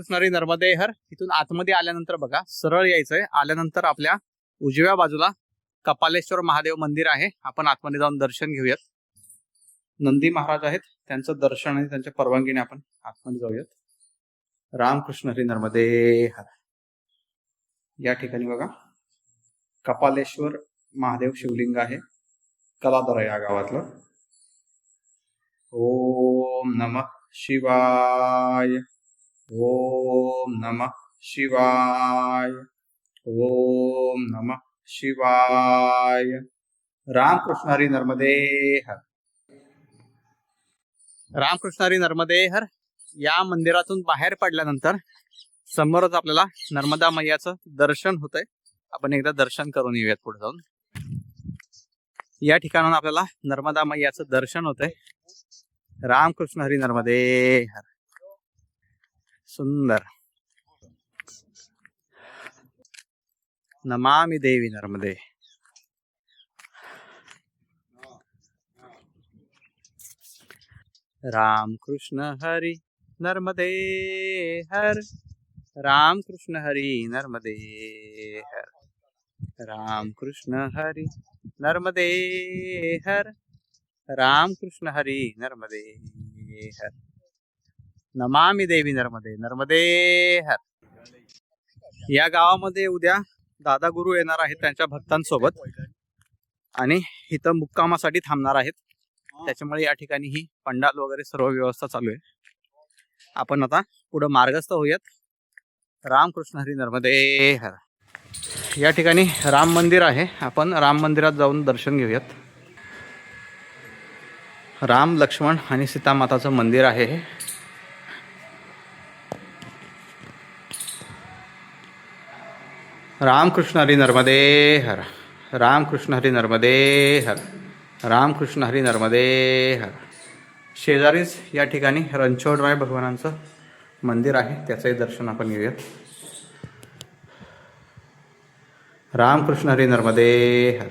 रामकृष्णारी नर्मदे हर. इथून आतमध्ये आल्यानंतर बघा सरळ यायचंय. आल्यानंतर आपल्या उजव्या बाजूला कपालेश्वर महादेव मंदिर आहे. आपण आतमध्ये जाऊन दर्शन घेऊयात. नंदी महाराज आहेत. त्यांचं दर्शन आणि त्यांच्या परवानगीने आपण आतमध्ये जाऊयात. रामकृष्ण हरी नर्मदे हर. या ठिकाणी बघा कपालेश्वर महादेव शिवलिंग आहे. कलादरा या गावातलं. ओम नमः शिवाय. ओम नमः शिवाय। ओम नमः शिवाय। रामकृष्ण हरी नर्मदे हर रामकृष्ण हरी नर्मदे हर या मंदिरातून बाहेर पडल्यानंतर समोरच आपल्याला नर्मदा मैयाचं दर्शन होतंय. आपण एकदा दर्शन करून येऊयात पुढे जाऊन. या ठिकाणाहून आपल्याला नर्मदा मैयाचं दर्शन होतंय. रामकृष्ण हरी नर्मदे हर सुंदर. नमामि देवी नर्मदे. राम कृष्ण हरी नर्मदे हर. राम कृष्ण हरी नर्मदे हर. राम कृष्ण हरी नर्मदे हर. राम कृष्ण हरी नर्मदे हर. नमामी देवी नर्मदे नर्मदे हर. या गावामध्ये उद्या दादा गुरु येणार आहेत त्यांच्या भक्तांसोबत. आणि इथं मुक्कामासाठी थांबणार आहेत. त्याच्यामुळे या ठिकाणी ही पंडाल वगैरे सर्व व्यवस्था चालू आहे. आपण आता पुढे मार्गस्थ होऊयात. रामकृष्ण हरी नर्मदे हर. या ठिकाणी राम मंदिर आहे. आपण राम मंदिरात जाऊन दर्शन घेऊयात. राम लक्ष्मण आणि सीतामाताचं मंदिर आहे रामकृष्ण हरी नर्मदे हर। रामकृष्ण हरी नर्मदे हर। रामकृष्ण हरी नर्मदे हर। शेजारीच या ठिकाणी रणछोडराय भगवानांचं मंदिर आहे त्याचंही दर्शन आपण घेऊयात. रामकृष्ण हरी नर्मदे हर।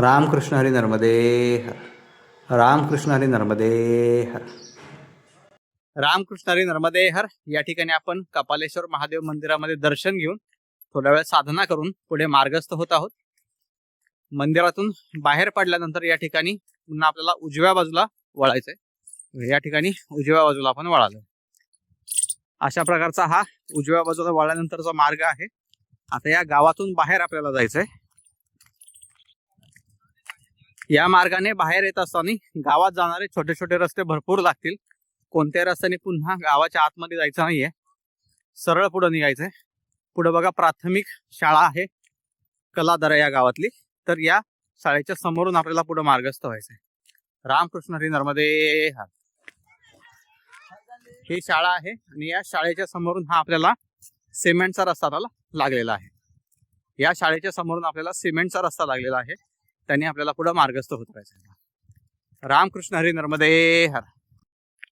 रामकृष्ण हरी नर्मदे हर। रामकृष्ण हरी नर्मदे हर। रामकृष्ण हरी नर्मदे हर। या ठिकाणी आपण कपालेश्वर महादेव मंदिरामध्ये दर्शन घेऊन थोड्या वेळ साधना करून पुढे मार्गस्थ होत आहोत. मंदिरातून बाहेर पडल्यानंतर या ठिकाणी पुन्हा आपल्याला उजव्या बाजूला वळायचंय. या ठिकाणी उजव्या बाजूला आपण वळालो अशा प्रकारचा हा उजव्या बाजूला वळल्यानंतरचा मार्ग आहे. आता या गावातून बाहेर आपल्याला जायचंय. या मार्गाने बाहेर येत असताना गावात जाणारे छोटे छोटे रस्ते भरपूर लागतील. कोणत्याही रस्त्याने पुन्हा गावाच्या आतमध्ये जायचं नाहीये. सरळ पुढे निघायचंय. पुढे बघा प्राथमिक शाळा आहे कलादरा या गावातली. तर या शाळेच्या समोरून आपल्याला पुढे मार्गस्थ व्हायचंय. रामकृष्ण हरी नर्मदे हर ही शाळा आहे आणि या शाळेच्या समोरून हा आपल्याला सिमेंटचा रस्ता आपल्याला लागलेला आहे. या शाळेच्या समोरून आपल्याला सिमेंटचा रस्ता लागलेला आहे. त्यांनी आपल्याला पुढे मार्गस्थ होत राहायचं रामकृष्ण हरी नर्मदे हर.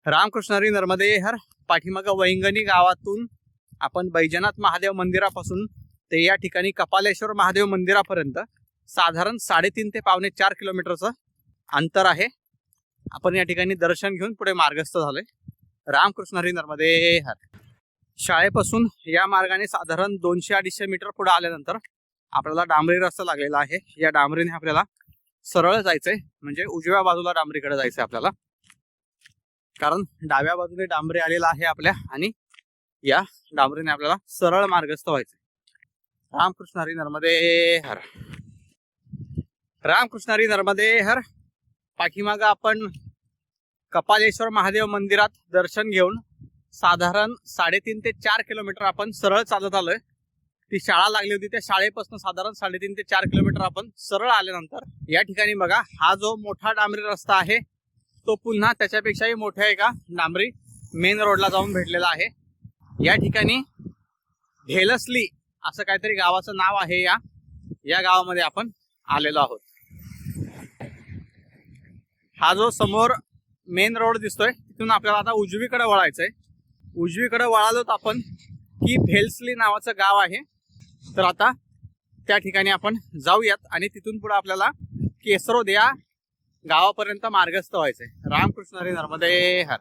रामकृष्ण हरी नर्मदे हर. पाठीमाग वैंगणी गावातून आपण बैजनाथ महादेव मंदिरापासून ते या ठिकाणी कपालेश्वर महादेव मंदिरापर्यंत साधारण साडेतीन ते पावणे चार किलोमीटरचं अंतर आहे. आपण या ठिकाणी दर्शन घेऊन पुढे मार्गस्थ झालोय. रामकृष्ण हरी नर्मदे हर. शाळेपासून या मार्गाने साधारण दोनशे अडीचशे मीटर पुढे आल्यानंतर आपल्याला डांबरी रस्ता लागलेला आहे. या डांबरीने आपल्याला सरळ जायचंय. म्हणजे उजव्या बाजूला डांबरीकडे जायचंय आपल्याला. कारण डाव्या बाजूने डांबरी आलेला आहे आपल्या आणि या डांबरीने आपल्याला सरळ मार्गस्थ व्हायचे रामकृष्ण हरी नर्मदे हर. रामकृष्ण हरी नर्मदे हर. पाठीमाग आपण कपालेश्वर महादेव मंदिरात दर्शन घेऊन साधारण साडेतीन ते चार किलोमीटर आपण सरळ चालत आलोय. ती शाळा लागली होती त्या शाळेपासून साधारण साडेतीन ते चार किलोमीटर आपण सरळ आल्यानंतर या ठिकाणी बघा हा जो मोठा डांबरी रस्ता आहे तो पुन्हा त्याच्यापेक्षाही मोठ्या एका डांबरी मेन रोडला जाऊन भेटलेला आहे. या ठिकाणी भेलसली असं काहीतरी गावाचं नाव आहे या. या गावामध्ये आपण आलेलो आहोत. हा जो समोर मेन रोड दिसतोय तिथून आपल्याला आता उजवीकडे वळायचंय. उजवीकडे वळालोत आपण की भेलसली नावाचं गाव आहे. तर आता त्या ठिकाणी आपण जाऊयात आणि तिथून पुढे आपल्याला केसरोद या गावापर्यंत मार्गस्थ व्हायचंय. रामकृष्ण हरी नर्मदे हर.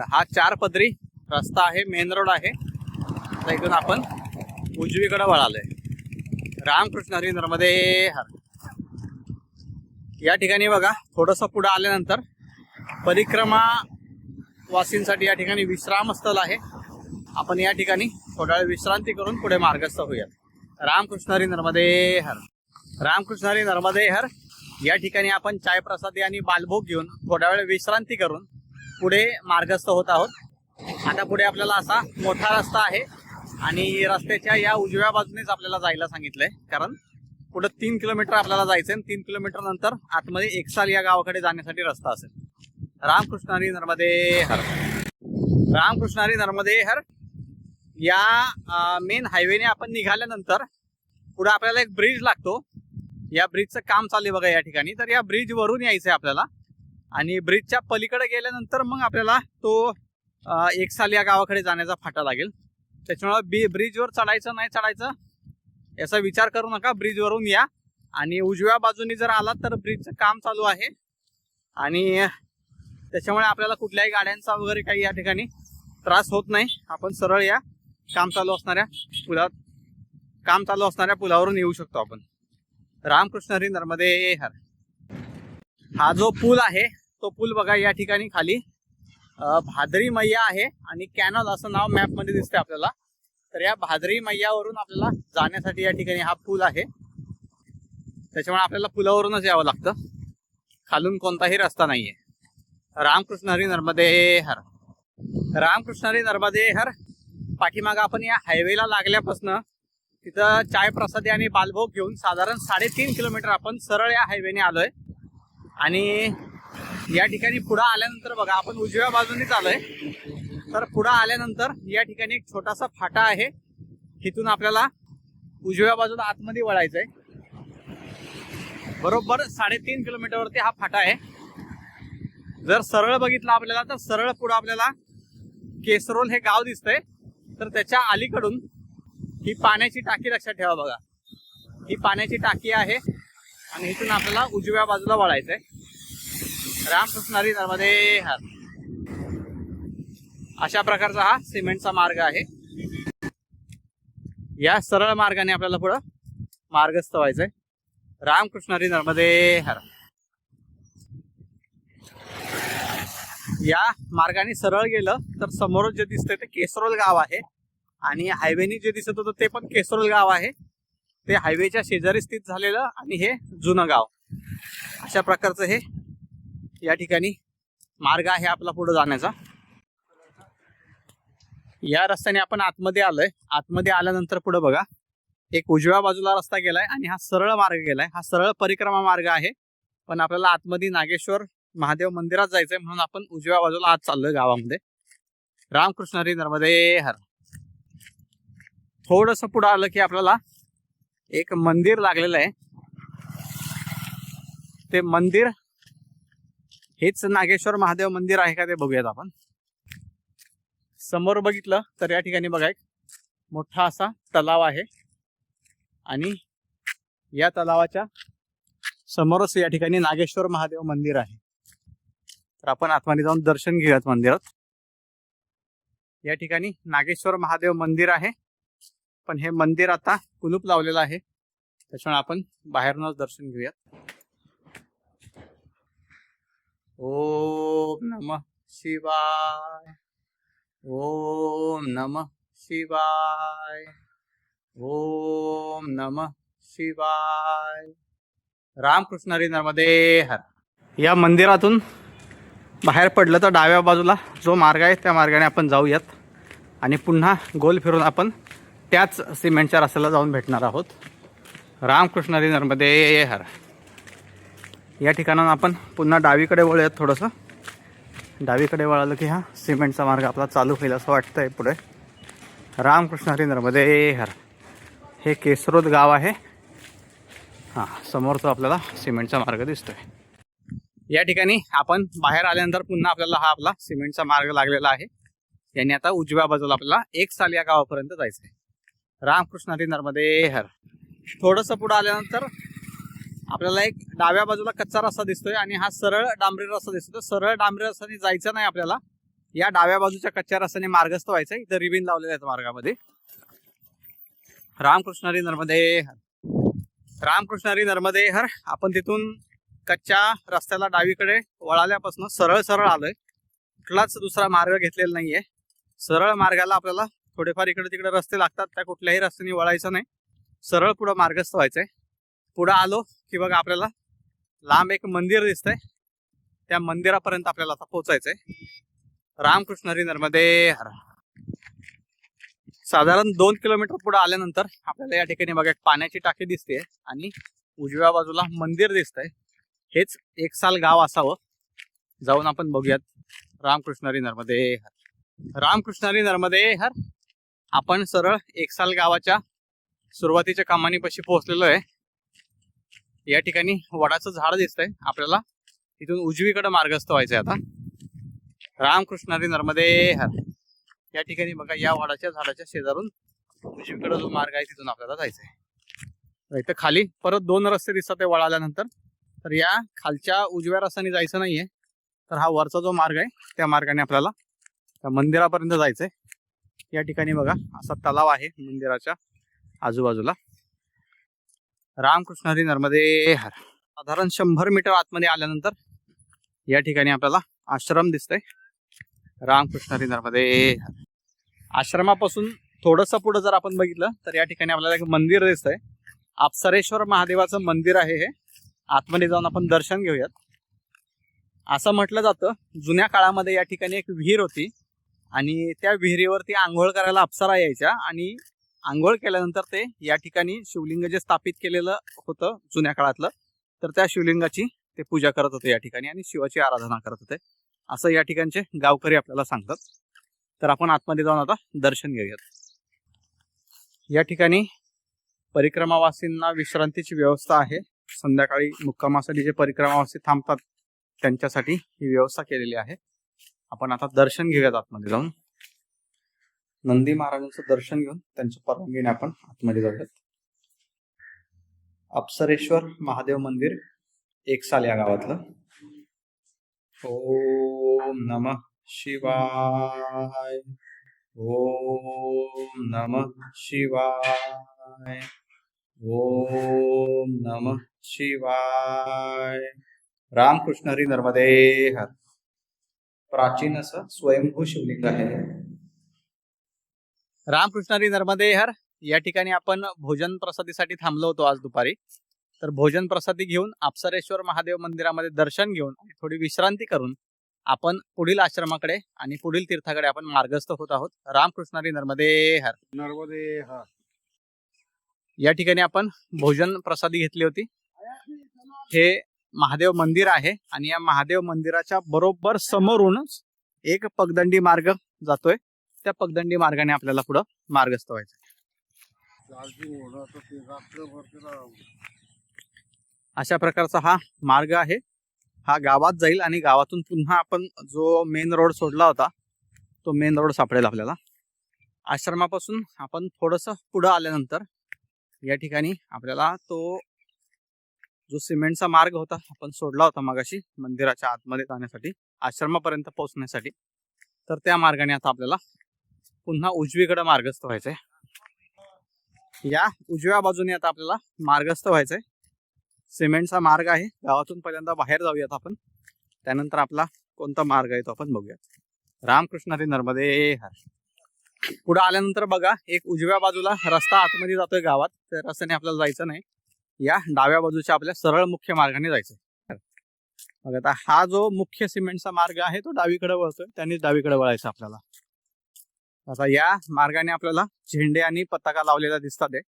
हा चार पदरी रस्ता आहे मेन रोड आहे. तर इथून आपण उजवीकडे आहे रामकृष्ण हरी नर्मदे हर. या ठिकाणी बघा थोडंसं पुढं आल्यानंतर परिक्रमा वासींसाठी या ठिकाणी विश्रामस्थल आहे. आपण या ठिकाणी थोडा वेळ विश्रांती करून पुढे मार्गस्थ होऊयात. रामकृष्ण हरी नर्मदे हर. रामकृष्ण हरी नर्मदे हर. या ठिकाणी आपण चाय प्रसादी आणि बालभोग घेऊन थोड्या वेळ विश्रांती करून पुढे मार्गस्थ होत आहोत. आता पुढे आपल्याला असा मोठा रस्ता आहे. आणि रस्त्याच्या या उजव्या बाजूनेच आपल्याला जायला सांगितलंय. कारण पुढे तीन किलोमीटर आपल्याला जायचं आणि तीन किलोमीटर नंतर आतमध्ये एकसाल या गावाकडे जाण्यासाठी रस्ता असेल. रामकृष्णारी नर्मदे हर. रामकृष्णारी नर्मदे हर. या मेन हायवेने आपण निघाल्यानंतर पुढे आपल्याला एक ब्रिज लागतो. या ब्रिजचं काम चालू बघा या ठिकाणी. तर या ब्रिजवरून यायचं आहे आपल्याला. आणि ब्रिजच्या पलीकडे गेल्यानंतर मग आपल्याला तो एक साल या गावाकडे जाण्याचा फाटा लागेल. त्याच्यामुळे बी ब्रिजवर चढायचं नाही चढायचं याचा विचार करू नका. ब्रिजवरून या. आणि उजव्या बाजूनी जर आलात तर ब्रिजचं काम चालू आहे. आणि त्याच्यामुळे आपल्याला कुठल्याही गाड्यांचा वगैरे काही या ठिकाणी त्रास होत नाही. आपण सरळ या. काम चालू असणाऱ्या पुलात काम चालू असणाऱ्या पुलावरून येऊ शकतो आपण. रामकृष्ण हरी नर्मदे हर. हा जो पूल आहे तो पूल बघा या ठिकाणी खाली. भादरी मैया आहे आणि कॅनल असं नाव मॅपमध्ये दिसतंय आपल्याला. तर या भादरी मैयावरून आपल्याला जाण्यासाठी या ठिकाणी हा पूल आहे. त्याच्यामुळे आपल्याला पुलावरूनच यावं लागतं. खालून कोणताही रस्ता नाहीये. रामकृष्ण हरी नर्मदे हर. रामकृष्ण हरी नर्मदे हर. पाठीमागं आपण या हायवेला लागल्यापासनं तिथं चाय प्रसादी आणि बालभोग घेऊन साधारण साडेतीन किलोमीटर आपण सरळ या हायवेने आलोय. आणि या ठिकाणी पुढं आल्यानंतर बघा आपण उजव्या बाजूनेच आलोय. तर पुढं आल्यानंतर या ठिकाणी एक छोटासा फाटा आहे. तिथून आपल्याला उजव्या बाजूला आतमध्ये वळायचंय. बरोबर साडेतीन किलोमीटरवरती हा फाटा आहे. जर सरळ बघितलं आपल्याला तर सरळ पुढं आपल्याला केसरोल हे गाव दिसतंय. तर त्याच्या अलीकडून ही पाण्याची टाकी लक्षात ठेवा बघा. ही पाण्याची टाकी आहे आणि इथून आपल्याला उजव्या बाजूला वळायचंय. रामकृष्ण हरी नर्मदे हर. अशा प्रकारचा हा सिमेंटचा मार्ग आहे. या सरळ मार्गाने आपल्याला पुढं मार्गस्थ व्हायचंय. रामकृष्ण हरी नर्मदे हर. या मार्गाने सरळ गेलं तर समोर जे दिसतंय ते केसरोल गाव आहे. आणि हायवेनी जे दिसत होतं ते पण केसरोल गाव आहे. ते हायवेच्या शेजारी स्थित झालेलं आणि हे जुनं गाव. अशा प्रकारचं हे या ठिकाणी मार्ग आहे आपला पुढे जाण्याचा. या रस्त्याने आपण आतमध्ये आलोय. आतमध्ये आल्यानंतर पुढे बघा एक उजव्या बाजूला रस्ता गेलाय आणि हा सरळ मार्ग गेलाय. हा सरळ परिक्रमा मार्ग आहे. पण आपल्याला आतमध्ये नागेश्वर महादेव मंदिरात जायचंय म्हणून आपण उजव्या बाजूला आत चाललोय गावामध्ये. रामकृष्ण हरी नर्मदे हर. थोडस पुढे आलं की आपल्याला एक मंदिर लागलेलं आहे. ते मंदिर हेच नागेश्वर महादेव मंदिर आहे का ते बघूयात आपण. समोर बघितलं तर या ठिकाणी बघा एक मोठा असा तलाव आहे. आणि या तलावाच्या समोरच या ठिकाणी नागेश्वर महादेव मंदिर आहे. तर आपण आतमध्ये जाऊन दर्शन घेऊयात मंदिरात. या ठिकाणी नागेश्वर महादेव मंदिर आहे. पण हे मंदिर आता कुलूप लावलेलं आहे. त्याच्यामुळे आपण बाहेरूनच दर्शन घेऊयात. ओम नम शिवाय। ओम नम शिवाय। ओम नम शिवाय। रामकृष्ण हरी नर्मदे हर। या मंदिरातून बाहेर पडलं तर डाव्या बाजूला जो मार्ग आहे त्या मार्गाने आपण जाऊयात. आणि पुन्हा गोल फिरून आपण त्याच सिमेंटच्या रस्त्याला जाऊन भेटणार आहोत. रामकृष्ण हरी नर्मदे हर। या ठिकाणाहून आपण पुन्हा डावीकडे वळूयात थोडंसं. डावीकडे वळालं की हा सिमेंटचा मार्ग आपला चालू होईल असं वाटतं आहे पुढे. रामकृष्ण हरी नर्मदे हर. हे केसरोद गाव आहे. हां समोरचा आपल्याला सिमेंटचा मार्ग दिसतोय. या ठिकाणी आपण बाहेर आल्यानंतर पुन्हा आपल्याला हा आपला सिमेंटचा मार्ग लागलेला आहे. यांनी आता उजव्या बाजूला आपल्याला एक साल या गावापर्यंत जायचंय. रामकृष्ण हरी नर्मदे हर. थोडंसं पुढं आल्यानंतर आपल्याला एक डाव्या बाजूला कच्चा रस्ता दिसतोय आणि हा सरळ डांबरी रस्ता दिसतोय. सरळ डांबरी रस्त्याने जायचं नाही आपल्याला. या डाव्या बाजूच्या कच्च्या रस्त्याने मार्गस्थ व्हायचं इथं रिबिन लावलेले आहेत मार्गामध्ये. रामकृष्णारी नर्मदे हर. रामकृष्णारी नर्मदे हर. आपण तिथून कच्च्या रस्त्याला डावीकडे वळाल्यापासून सरळ सरळ आलोय. कुठलाच दुसरा मार्ग घेतलेला नाहीये. सरळ मार्गाला आपल्याला थोडेफार इकडे तिकडे रस्ते लागतात. त्या कुठल्याही रस्त्याने वळायचं नाही. सरळ पुढं मार्गस्थ व्हायचंय. पुढं आलो की बघा आपल्याला लांब एक मंदिर दिसतंय. त्या मंदिरापर्यंत आपल्याला आता पोचायचंय रामकृष्णरी नर्मदे हर. साधारण दोन किलोमीटर पुढे आल्यानंतर आपल्याला या ठिकाणी बघा एक पाण्याची टाकी दिसते आणि उजव्या बाजूला मंदिर दिसतंय. हेच एक साल गाव असावं. जाऊन आपण बघूयात. रामकृष्णरी नर्मदे हर. रामकृष्णरी नर्मदे हर. आपण सरळ एक साल गावाच्या सुरुवातीच्या कामानीपाशी पोहोचलेलो आहे. या ठिकाणी वडाचं झाड दिसतंय. आपल्याला इथून उजवीकडे मार्गस्थ व्हायचंय आता. रामकृष्णारी नर्मदे हर. या ठिकाणी बघा या वडाच्या झाडाच्या शेजारून उजवीकडे जो मार्ग आहे तिथून आपल्याला जायचंय. तर इथं खाली परत दोन रस्ते दिसतात ते वळाल्यानंतर. तर या खालच्या उजव्या रस्त्याने जायचं नाहीये. तर हा वरचा जो मार्ग आहे त्या मार्गाने आपल्याला त्या मंदिरापर्यंत जायचंय. या ठिकाणी बघा असा तलाव आहे मंदिराच्या आजूबाजूला. रामकृष्णारी नर्मदे हर. साधारण शंभर मीटर आतमध्ये आल्यानंतर या ठिकाणी आपल्याला आश्रम दिसतंय. रामकृष्णारी नर्मदे हर. आश्रमापासून थोडंसं पुढं जर आपण बघितलं तर या ठिकाणी आपल्याला एक मंदिर दिसतंय. अप्सरेश्वर महादेवाचं मंदिर आहे हे. आतमध्ये जाऊन आपण दर्शन घेऊयात. असं म्हटलं जातं जुन्या काळामध्ये या ठिकाणी एक विहीर होती आणि त्या विहिरीवरती आंघोळ करायला अप्सरा यायच्या आणि आंघोळ केल्यानंतर ते या ठिकाणी शिवलिंग जे स्थापित केलेलं होतं जुन्या काळातलं तर त्या शिवलिंगाची ते पूजा करत होते या ठिकाणी आणि शिवाची आराधना करत होते. असं या ठिकाणचे गावकरी आपल्याला सांगतात. तर आपण आतमध्ये जाऊन आता दर्शन घेऊयात. या ठिकाणी परिक्रमावासींना विश्रांतीची व्यवस्था आहे. संध्याकाळी मुक्कामासाठी जे परिक्रमावासी थांबतात त्यांच्यासाठी ही व्यवस्था केलेली आहे. आपण आता दर्शन घेऊयात आतमध्ये जाऊन. नंदी महाराजांचं दर्शन घेऊन त्यांच्या परवानगीने आपण आतमध्ये जाऊयात. अप्सरेश्वर महादेव मंदिर एक साल या गावातलं. ओम नम शिवाय. ओम नम शिवाय. ओम नम शिवाय. रामकृष्ण हरी नर्मदे हर. प्राचीन असं स्वयंभू शिवलिंग आहे. रामकृष्ण हरी नर्मदे हर. या ठिकाणी आपण भोजन प्रसादीसाठी थांबलो होतो आज दुपारी. तर भोजन प्रसादी घेऊन अप्सरेश्वर महादेव मंदिरामध्ये दर्शन घेऊन आणि थोडी विश्रांती करून आपण पुढील आश्रमाकडे आणि पुढील तीर्थाकडे आपण मार्गस्थ होत आहोत. रामकृष्ण हरी नर्मदे हर. नर्मदे हा. या ठिकाणी आपण भोजन प्रसादी घेतली होती. हे महादेव मंदिर आहे आणि या महादेव मंदिराच्या बरोबर समोरूनच एक पगदंडी मार्ग जातोय. त्या पगदंडी मार्गाने आपल्याला पुढं मार्गस्थ व्हायचं. अशा प्रकारचा हा मार्ग आहे. हा गावात जाईल आणि गावातून पुन्हा आपण जो मेन रोड सोडला होता तो मेन रोड सापडेल आपल्याला. आश्रमापासून आपण थोडस पुढं आल्यानंतर या ठिकाणी आपल्याला तो जो सिमेंटचा मार्ग होता आपण सोडला होता मगाशी मंदिराच्या आतमध्ये जाण्यासाठी आश्रमापर्यंत पोहोचण्यासाठी. तर त्या मार्गाने आता आपल्याला पुन्हा उजवीकडे मार्गस्थ व्हायचंय. या उजव्या बाजूने आता आपल्याला मार्गस्थ व्हायचंय. सिमेंटचा मार्ग आहे. गावातून पहिल्यांदा बाहेर जाऊयात आपण. त्यानंतर आपला कोणता मार्ग आहे तो आपण बघूयात. रामकृष्ण ते नर्मदे हर. पुढे आल्यानंतर बघा एक उजव्या बाजूला रस्ता आतमध्ये जातोय गावात. त्या रस्त्याने आपल्याला जायचं नाही. या डाव्या बाजूच्या आपल्या सरळ मुख्य मार्गाने जायचं बघा आता हा जो मुख्य सिमेंटचा मार्ग आहे तो डावीकडे वळतोय. त्यांनी डावीकडे वळायचा आपल्याला. आता या मार्गाने आपल्याला झेंडे आणि पताका लावलेला दिसतात आहे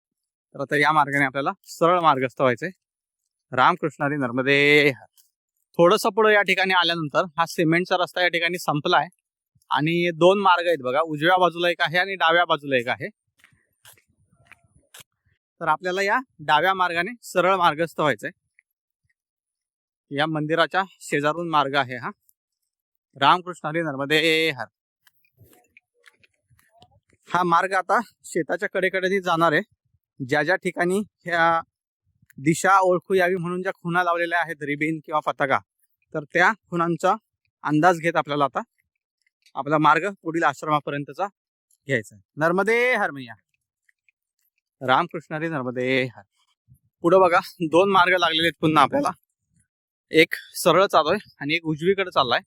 तर आता या मार्गाने आपल्याला सरळ मार्गस्थ व्हायचंय. रामकृष्णारी नर्मदे थोडंसं थोडस पुढे या ठिकाणी आल्यानंतर हा सिमेंटचा रस्ता या ठिकाणी संपलाय. आणि दोन मार्ग आहेत बघा. उजव्या बाजूला एक आहे आणि डाव्या बाजूला एक आहे. तर आपल्याला या डाव्या मार्गाने सरळ मार्गस्थ व्हायचंय. या मंदिराच्या शेजारून मार्ग आहे हा. रामकृष्णारी नर्मदे हर. हा मार्ग आता शेताच्या कडेकडेने जाणार आहे. ज्या ज्या ठिकाणी ह्या दिशा ओळखू यावी म्हणून ज्या खुणा लावलेल्या आहेत रिबीन किंवा पताका तर त्या खुणांचा अंदाज घेत आपल्याला आता आपला मार्ग पुढील आश्रमापर्यंतचा घ्यायचा नर्मदे हर मैया. रामकृष्ण नर्मदे हर. पुढं बघा दोन मार्ग लागलेले आहेत पुन्हा आपल्याला. एक सरळ चालू आहे आणि एक उजवीकडे चाललाय.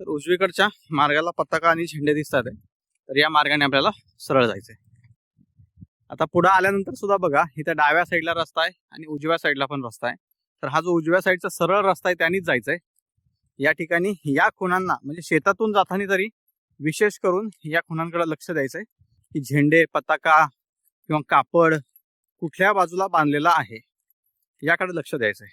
तर उजवीकडच्या मार्गाला पताका आणि झेंडे दिसतात आहे. तर या मार्गाने आपल्याला सरळ जायचंय. आता पुढे आल्यानंतर सुद्धा बघा इथं डाव्या साईडला रस्ता आहे आणि उजव्या साईडला पण रस्ता आहे. तर हा जो उजव्या साईडचा सरळ रस्ता आहे त्यानेच जायचंय. या ठिकाणी या खुणांना म्हणजे शेतातून जाताना तरी विशेष करून या खुणांकडे लक्ष द्यायचंय. की झेंडे पताका किंवा कापड कुठल्या बाजूला बांधलेला आहे याकडे लक्ष द्यायचंय.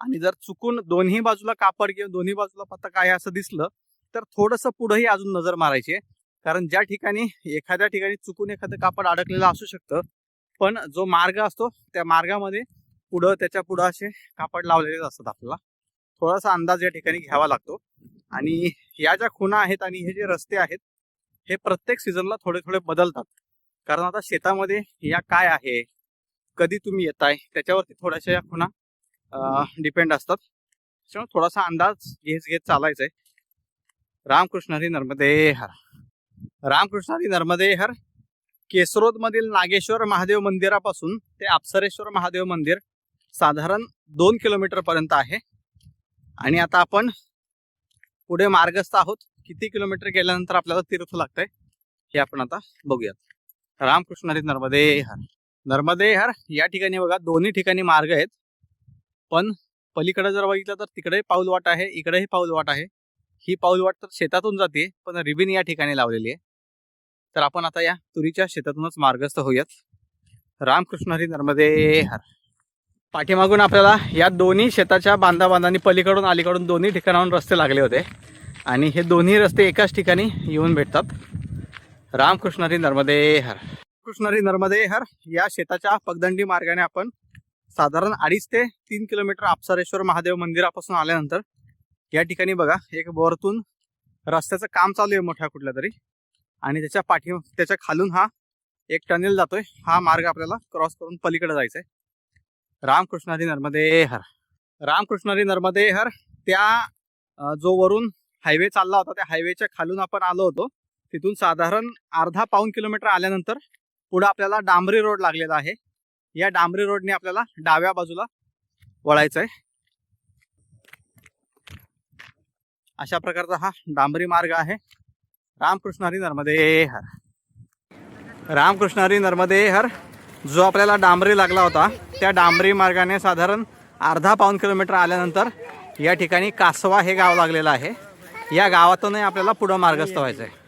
आणि जर चुकून दोन्ही बाजूला कापड किंवा दोन्ही बाजूला पताका आहे असं दिसलं तर थोडंसं पुढेही अजून नजर मारायची आहे. कारण ज्या ठिकाणी एखाद्या ठिकाणी चुकून एखादं कापड अडकलेलं असू शकतं पण जो मार्ग असतो त्या मार्गामध्ये पुढं त्याच्या पुढं असे कापड लावलेले असतात आपल्याला. थोडासा अंदाज या ठिकाणी घ्यावा लागतो. आणि या ज्या खुणा आहेत आणि हे जे रस्ते आहेत हे प्रत्येक सीझनला थोडे थोडे बदलतात. कारण आता शेतामध्ये या काय आहे कधी तुम्ही येताय त्याच्यावरती थोड्याशा या खुणा डिपेंड असतात. त्याच्यामुळे थोडासा अंदाज घेत घेत चालायचा आहे रामकृष्ण हरी नर्मदे हरा. रामकृष्ण हरी नर्मदे हर नागेश्वर महादेव मंदिरापासून ते अप्सरेश्वर महादेव मंदिर साधारण दोन किलोमीटरपर्यंत आहे. आणि आता आपण पुढे मार्गस्थ आहोत. किती किलोमीटर गेल्यानंतर आपल्याला तीर्थ लागतंय हे आपण आता बघूयात. रामकृष्णाने नर्मदेहर नर्मदे हर. नर्मदे हर या ठिकाणी बघा दोन्ही ठिकाणी मार्ग आहेत. पण पलीकडे जर बघितलं तर तिकडेही पाऊल वाट आहे इकडेही पाऊल वाट आहे. ही पाऊल वाट तर शेतातून जाते पण रिबिन या ठिकाणी लावलेली आहे. तर आपण आता या तुरीच्या शेतातूनच मार्गस्थ होऊयात. रामकृष्ण हरी नर्मदे हर. पाठीमागून आपल्याला या दोन्ही शेताच्या बांधा बांधांनी पलीकडून अलीकडून दोन्ही ठिकाणाहून रस्ते लागले होते. आणि हे दोन्ही रस्ते एकाच ठिकाणी येऊन भेटतात. रामकृष्ण हरी नर्मदे हर. कृष्ण हरी नर्मदे हर. या शेताच्या पगदंडी मार्गाने आपण साधारण अडीच ते तीन किलोमीटर आपसारेश्वर महादेव मंदिरापासून आल्यानंतर या ठिकाणी बघा एक वरतून रस्त्याचं काम चालू आहे मोठ्या कुठल्या तरी. आणि त्याच्या पाठी त्याच्या खालून हा एक टनेल जातोय. हा मार्ग आपल्याला क्रॉस करून पलीकडे जायचा आहे रामकृष्ण हरी नर्मदे हर. रामकृष्ण हरी नर्मदे हर. त्या जो वरून हायवे चालला होता त्या हायवेच्या खालून आपण आलो होतो. तिथून साधारण अर्धा पाऊन किलोमीटर आल्यानंतर पुढे आपल्याला डांबरी रोड लागलेला आहे. या डांबरी रोडने आपल्याला डाव्या बाजूला वळायचं आहे अशा प्रकारचा हा डांबरी मार्ग आहे. रामकृष्ण हरी नर्मदे हर. रामकृष्ण हरी नर्मदे हर. जो आपल्याला डांबरी लागला होता त्या डांबरी मार्गाने साधारण अर्धा पाऊन किलोमीटर आल्यानंतर या ठिकाणी कासवा हे गाव लागलेलं आहे. या गावातूनही आपल्याला पुढं मार्गस्थ व्हायचं आहे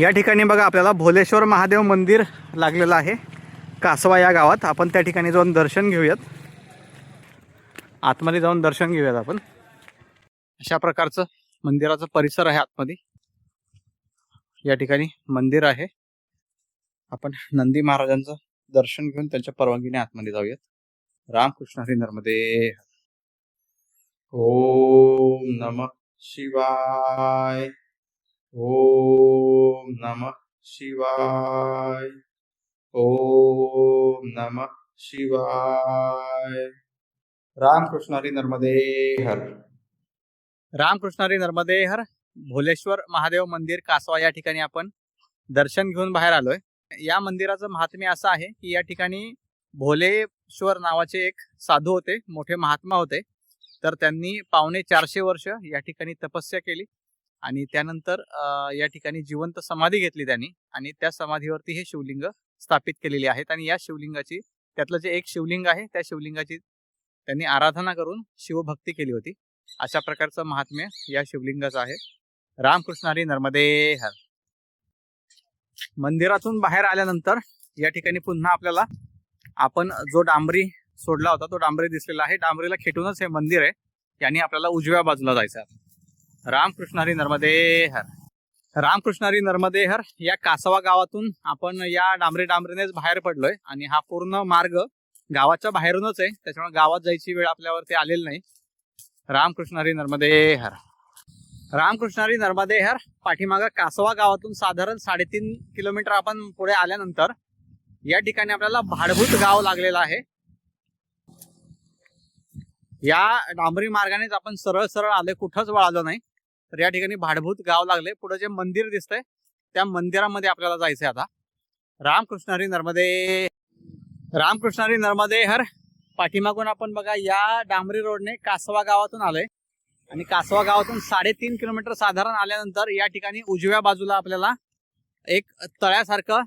या ठिकाणी बघा आपल्याला भोलेश्वर महादेव मंदिर लागलेलं आहे. कासवा या गावात. आपण त्या ठिकाणी जाऊन दर्शन घेऊयात. आतमध्ये जाऊन दर्शन घेऊयात आपण. अशा प्रकारचं मंदिराचा परिसर आहे आतमध्ये. या ठिकाणी मंदिर आहे. आपण नंदी महाराजांचं दर्शन घेऊन त्यांच्या परवानगीने आतमध्ये जाऊयात. रामकृष्ण हरी नर्मदे ओम नम शिवाय. ओम नम शिवाय. ओम नम शिवाय. रामकृष्ण हरी नर्मदे हर रामकृष्णारी नर्मदेहर भोलेश्वर महादेव मंदिर कासवा या ठिकाणी आपण दर्शन घेऊन बाहेर आलोय. या मंदिराचं महात्म्य असं आहे की या ठिकाणी भोलेश्वर नावाचे एक साधू होते मोठे महात्मा होते. तर त्यांनी पावणे चारशे वर्ष या ठिकाणी तपस्या केली आणि त्यानंतर या ठिकाणी जिवंत समाधी घेतली त्यांनी आणि त्या समाधीवरती हे शिवलिंग स्थापित केलेली आहेत आणि या शिवलिंगाची त्यातलं जे एक शिवलिंग आहे त्या शिवलिंगाची त्यांनी आराधना करून शिवभक्ती केली होती. अशा प्रकारचं महात्म्य या शिवलिंगाचं आहे. रामकृष्ण हरी नर्मदे हर. मंदिरातून बाहेर आल्यानंतर या ठिकाणी पुन्हा आपल्याला आपण जो डांबरी सोडला होता तो डांबरी दिसलेला आहे. डांबरीला खेटूनच हे मंदिर आहे. याने आपल्याला उजव्या बाजूला जायचं आहे. रामकृष्ण हरी नर्मदे हर. रामकृष्ण हरी नर्मदे हर या कासवा गावातून आपण या डांबरी डांबरीनेच बाहेर पडलोय. आणि हा पूर्ण मार्ग गावाच्या बाहेरूनच आहे. त्याच्यामुळे गावात जायची वेळ आपल्यावरती आलेली नाही. रामकृष्ण हरी नर्मदे हर. रामकृष्ण हरी नर्मदे हर. पाठीमागं कासवा गावातून साधारण साडेतीन किलोमीटर आपण पुढे आल्यानंतर या ठिकाणी आपल्याला भाडभूत गाव लागलेलं आहे. या डांबरी मार्गानेच आपण सरळ सरळ आले कुठंच वळालो नाही. तर या ठिकाणी भाडभूत गाव लागले. पुढे जे मंदिर दिसतंय त्या मंदिरामध्ये आपल्याला जायचंय आता. रामकृष्ण हरी नर्मदे. रामकृष्ण हरी नर्मदे हर. पाठीमागून आपण बघा या डांबरी रोडने कासवा गावातून आलोय. आणि कासवा गावातून साडेतीन किलोमीटर साधारण आल्यानंतर या ठिकाणी उजव्या बाजूला आपल्याला एक तळ्यासारखं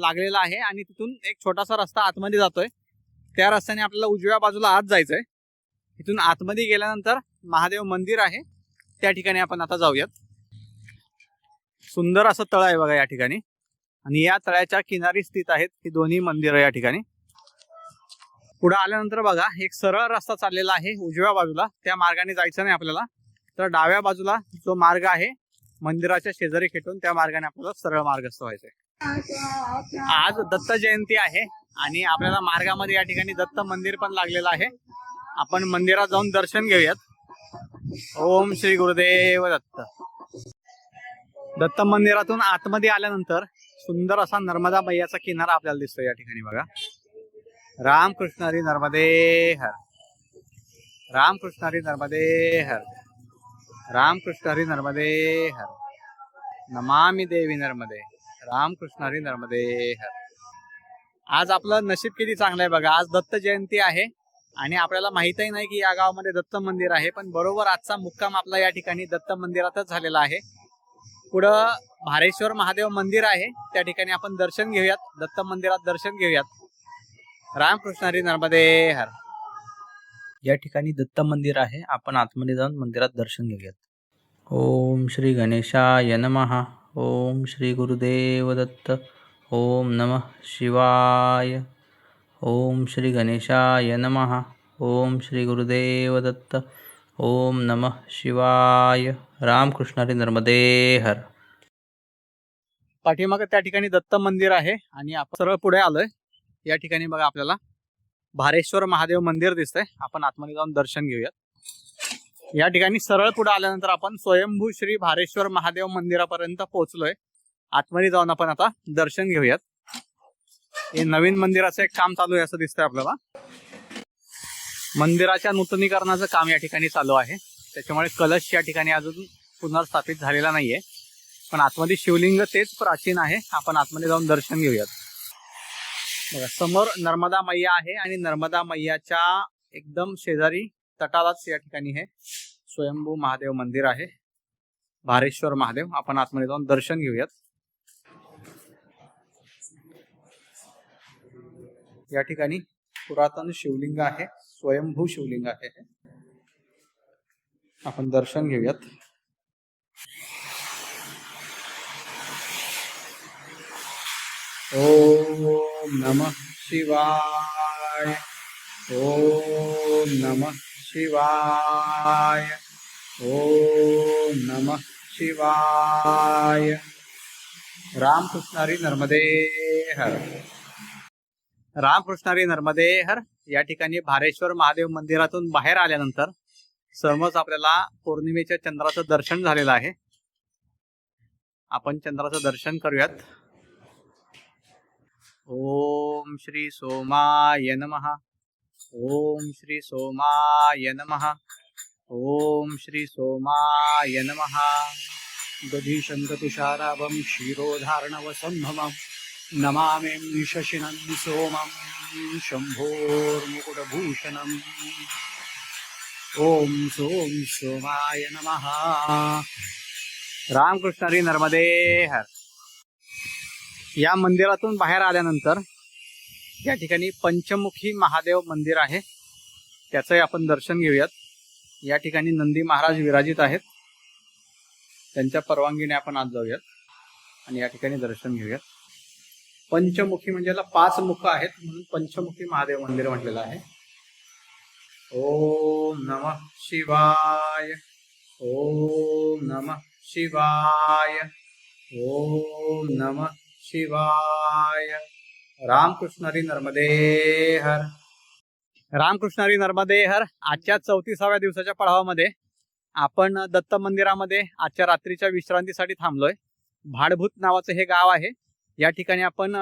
लागलेलं आहे आणि तिथून एक छोटासा रस्ता आतमध्ये जातोय. त्या रस्त्याने आपल्याला उजव्या बाजूला आत जायचंय. तिथून आतमध्ये गेल्यानंतर महादेव मंदिर आहे. त्या ठिकाणी आपण आता जाऊयात. सुंदर असं तळ आहे बघा या ठिकाणी. आणि या तळ्याच्या किनारी स्थित आहेत ही दोन्ही मंदिरं या ठिकाणी. पुढे आल्यानंतर बघा एक सरळ रस्ता चाललेला आहे उजव्या बाजूला. त्या मार्गाने जायचं नाही आपल्याला. तर डाव्या बाजूला जो मार्ग आहे मंदिराच्या शेजारी खेटून त्या मार्गाने आपल्याला सरळ मार्गस्थ व्हायचंय. आज दत्त जयंती आहे आणि आपल्याला मार्गामध्ये या ठिकाणी दत्त मंदिर पण लागलेलं आहे. आपण मंदिरात जाऊन दर्शन घेऊयात. ओम श्री गुरुदेव दत्त. दत्त मंदिरातून आतमध्ये आल्यानंतर सुंदर असा नर्मदा मैयाचा किनारा आपल्याला दिसतो या ठिकाणी बघा. रामकृष्ण हरी नर्मदे हर। रामकृष्ण हरी नर्मदे हर। रामकृष्ण हरी नर्मदे हर। नमामि देवी नर्मदे। रामकृष्ण हरी नर्मदे हर। आज आपलं नशीब किती चांगलं आहे बघा. आज दत्त जयंती आहे आणि आपल्याला माहितही नाही की या गावामध्ये दत्त मंदिर आहे पण बरोबर आजचा मुक्काम आपला या ठिकाणी दत्त मंदिरातच झालेला आहे. पुढं भारेश्वर महादेव मंदिर आहे. त्या ठिकाणी आपण दर्शन घेऊयात. दत्त मंदिरात दर्शन घेऊयात. रामकृष्ण हरी नर्मदे हर. या ठिकाणी दत्त मंदिर आहे. आपण आतमध्ये जाऊन मंदिरात दर्शन घेऊयात. ओम श्री गणेशाय नमः. ओम श्री गुरुदेव दत्त. ओम नमः शिवाय. ओम श्री गणेशाय नमः. ओम श्री गुरुदेव दत्त. ओम नमः शिवाय. रामकृष्ण हरी नर्मदे हर. पाठीमागे त्या ठिकाणी दत्त मंदिर आहे आणि आपण सरळ पुढे आलोय. या ठिकाणी बघा आपल्याला भारेश्वर महादेव मंदिर दिसतंय. आपण आतमध्ये जाऊन दर्शन घेऊयात. या ठिकाणी सरळ पुढे आल्यानंतर आपण स्वयंभू श्री भारेश्वर महादेव मंदिरापर्यंत पोहोचलोय. आतमध्ये जाऊन आपण आता दर्शन घेऊयात. हे नवीन मंदिराचं एक काम चालू आहे असं दिसतंय आपल्याला. मंदिराच्या नूतनीकरणाचं काम या ठिकाणी चालू आहे. त्याच्यामुळे कलश या ठिकाणी अजून पुनर्स्थापित झालेला नाहीये. पण आतमध्ये शिवलिंग तेच प्राचीन आहे. आपण आतमध्ये जाऊन दर्शन घेऊयात. बघा समोर नर्मदा मैया आहे आणि नर्मदा मैयाच्या एकदम शेजारी तटालाच या ठिकाणी हे स्वयंभू महादेव मंदिर आहे. भारेश्वर महादेव आपण आतमध्ये जाऊन दर्शन घेऊयात. या ठिकाणी पुरातन शिवलिंग आहे स्वयंभू शिवलिंग आहे हे. आपण दर्शन घेऊयात. ओम नमः शिवाय। ओम नमः शिवाय। ओम नमः शिवाय। रामकृष्णारी नर्मदे हर। रामकृष्णारी नर्मदे हर। या ठिकाणी भारेश्वर महादेव मंदिरातून बाहेर आल्यानंतर सहमच आपल्याला पौर्णिमेच्या चंद्राचं दर्शन झालेलं आहे. आपण चंद्राचं दर्शन करूयात. ओम श्री सोमाय नमः। ओम श्री सोमाय नमः। ओम श्री सोमाय नमः। दधीशङ्कतुषाराभं क्षीरोधारणवसम्भमं नमामिं शशिनं सोमं शम्भोर्मुकुटभूषणम्। ॐ सोम सोमाय नमः। रामकृष्ण हरी नर्मदे हर। या मंदिरातून बाहेर आल्यानंतर या ठिकाणी पंचमुखी महादेव मंदिर आहे. त्याचंही आपण दर्शन घेऊयात. या ठिकाणी नंदी महाराज विराजित आहेत. त्यांच्या परवानगीने आपण आज जाऊयात आणि या ठिकाणी दर्शन घेऊयात. पंचमुखी म्हणजे याला पाच मुख आहेत म्हणून पंचमुखी महादेव मंदिर म्हटलेलं आहे. ओम नमः शिवाय. ओम नमः शिवाय. ओम नमः शिवाय। रामकृष्णरी नर्मदे हर। रामकृष्णरी नर्मदे हर. आजच्या चौतीसाव्या दिवसाच्या पडावामध्ये आपण दत्त मंदिरामध्ये आजच्या रात्रीच्या विश्रांतीसाठी थांबलोय. भाडभूत नावाचं हे गाव आहे. या ठिकाणी आपण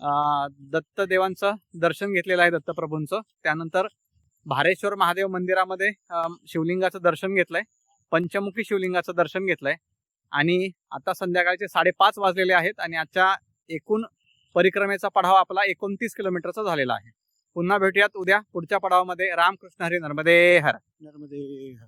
अं, दत्त देवांचं दर्शन घेतलेलं आहे दत्तप्रभूंचं. त्यानंतर भारेश्वर महादेव मंदिरामध्ये शिवलिंगाचं दर्शन घेतलंय. पंचमुखी शिवलिंगाचं दर्शन घेतलंय. आणि आता संध्याकाळचे साडेपाच वाजलेले आहेत आणि आजच्या एकूण परिक्रमेचा पडाव आपला एकोणतीस किलोमीटरचा झालेला आहे. पुन्हा भेटूयात उद्या पुढच्या पडावामध्ये रामकृष्ण हरी नर्मदे हर. नर्मदे हर.